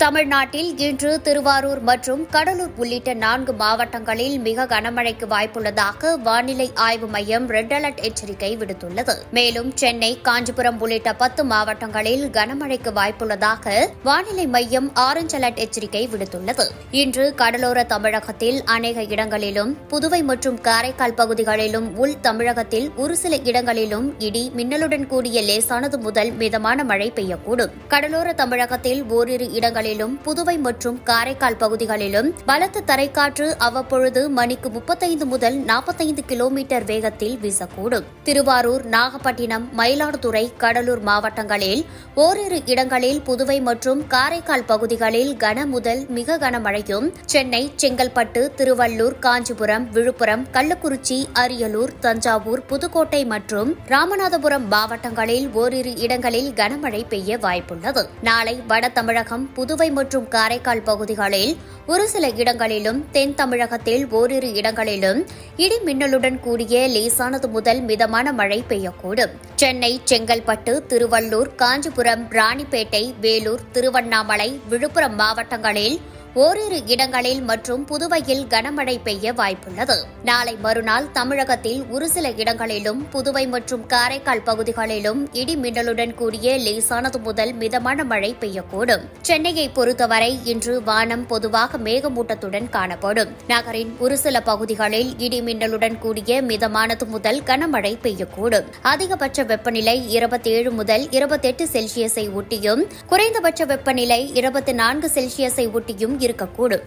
தமிழ்நாட்டில் இன்று திருவாரூர் மற்றும் கடலூர் உள்ளிட்ட நான்கு மாவட்டங்களில் மிக கனமழைக்கு வாய்ப்புள்ளதாக வானிலை ஆய்வு மையம் ரெட் அலர்ட் எச்சரிக்கை விடுத்துள்ளது. மேலும் சென்னை காஞ்சிபுரம் உள்ளிட்ட பத்து மாவட்டங்களில் கனமழைக்கு வாய்ப்புள்ளதாக வானிலை மையம் ஆரஞ்ச் அலர்ட் எச்சரிக்கை விடுத்துள்ளது. இன்று கடலோர தமிழகத்தில் அநேக இடங்களிலும் புதுவை மற்றும் காரைக்கால் பகுதிகளிலும் உள் தமிழகத்தில் ஒரு சில இடங்களிலும் இடி மின்னலுடன் கூடிய லேசானது முதல் மிதமான மழை பெய்யக்கூடும். கடலோர தமிழகத்தில் ஓரிரு இடங்களில் இடங்களிலும் புதுவை மற்றும் காரைக்கால் பகுதிகளிலும் பலத்த தரைக்காற்று அவ்வப்பொழுது மணிக்கு முப்பத்தைந்து முதல் நாற்பத்தைந்து கிலோமீட்டர் வேகத்தில் வீசக்கூடும். திருவாரூர் நாகப்பட்டினம் மயிலாடுதுறை கடலூர் மாவட்டங்களில் ஓரிரு இடங்களில் புதுவை மற்றும் காரைக்கால் பகுதிகளில் கன முதல் மிக கனமழையும் சென்னை செங்கல்பட்டு திருவள்ளூர் காஞ்சிபுரம் விழுப்புரம் கள்ளக்குறிச்சி அரியலூர் தஞ்சாவூர் புதுக்கோட்டை மற்றும் ராமநாதபுரம் மாவட்டங்களில் ஓரிரு இடங்களில் கனமழை பெய்ய வாய்ப்புள்ளது. நாளை வட தமிழகம் புது புதுவை மற்றும் காரைக்கால் பகுதிகளில் ஒரு சில இடங்களிலும் தென் தமிழகத்தில் ஓரிரு இடங்களிலும் இடி மின்னலுடன் கூடிய லேசானது முதல் மிதமான மழை பெய்யக்கூடும். சென்னை செங்கல்பட்டு திருவள்ளூர் காஞ்சிபுரம் ராணிப்பேட்டை வேலூர் திருவண்ணாமலை விழுப்புரம் மாவட்டங்களில் ஓரிரு இடங்களில் மற்றும் புதுவையில் கனமழை பெய்ய வாய்ப்புள்ளது. நாளை மறுநாள் தமிழகத்தில் ஒரு சில இடங்களிலும் புதுவை மற்றும் காரைக்கால் பகுதிகளிலும் இடி மின்னலுடன் கூடிய லேசானது முதல் மிதமான மழை பெய்யக்கூடும். சென்னையை பொறுத்தவரை இன்று வானம் பொதுவாக மேகமூட்டத்துடன் காணப்படும். நகரின் ஒரு சில பகுதிகளில் இடி மின்னலுடன் கூடிய மிதமானது முதல் கனமழை பெய்யக்கூடும். அதிகபட்ச வெப்பநிலை இருபத்தேழு முதல் இருபத்தெட்டு செல்சியஸை ஒட்டியும் குறைந்தபட்ச வெப்பநிலை இருபத்தி நான்கு செல்சியஸை ஒட்டியும் இருக்கக்கூடும்.